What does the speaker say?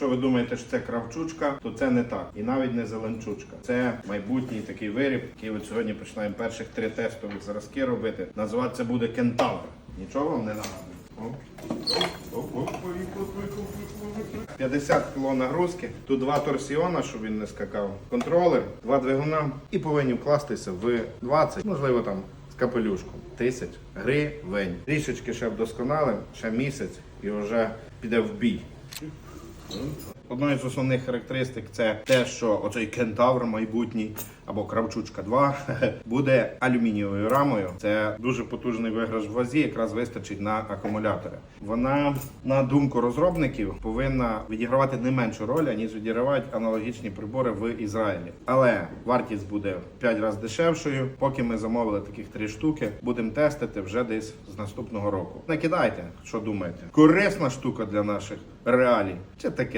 Якщо ви думаєте, що це кравчучка, то це не так. І навіть не зеленчучка. Це майбутній такий виріб, який от сьогодні починаємо перших три тестових зразки робити. Називатися буде кентавр. Нічого вам не нагадує? О. О, о, о, ой, ой, ой, ой, ой. 50 кг нагрузки, тут два торсіона, щоб він не скакав, контролер, два двигуна і повинні вкластися в 20, можливо там з капелюшком. Тисяч гривень. Трішечки ще вдосконалим, ще місяць і вже піде в бій. Muito. Одною з основних характеристик це те, що оцей кентавр майбутній або Кравчучка 2 буде алюмінієвою рамою. Це дуже потужний виграш в вазі, якраз вистачить на акумулятори. Вона, на думку розробників, повинна відігравати не меншу роль, ніж відігравають аналогічні прибори в Ізраїлі. Але вартість буде 5 разів дешевшою. Поки ми замовили таких три штуки, будемо тестити вже десь з наступного року. Накидайте, що думаєте. Корисна штука для наших реалій. Чи таке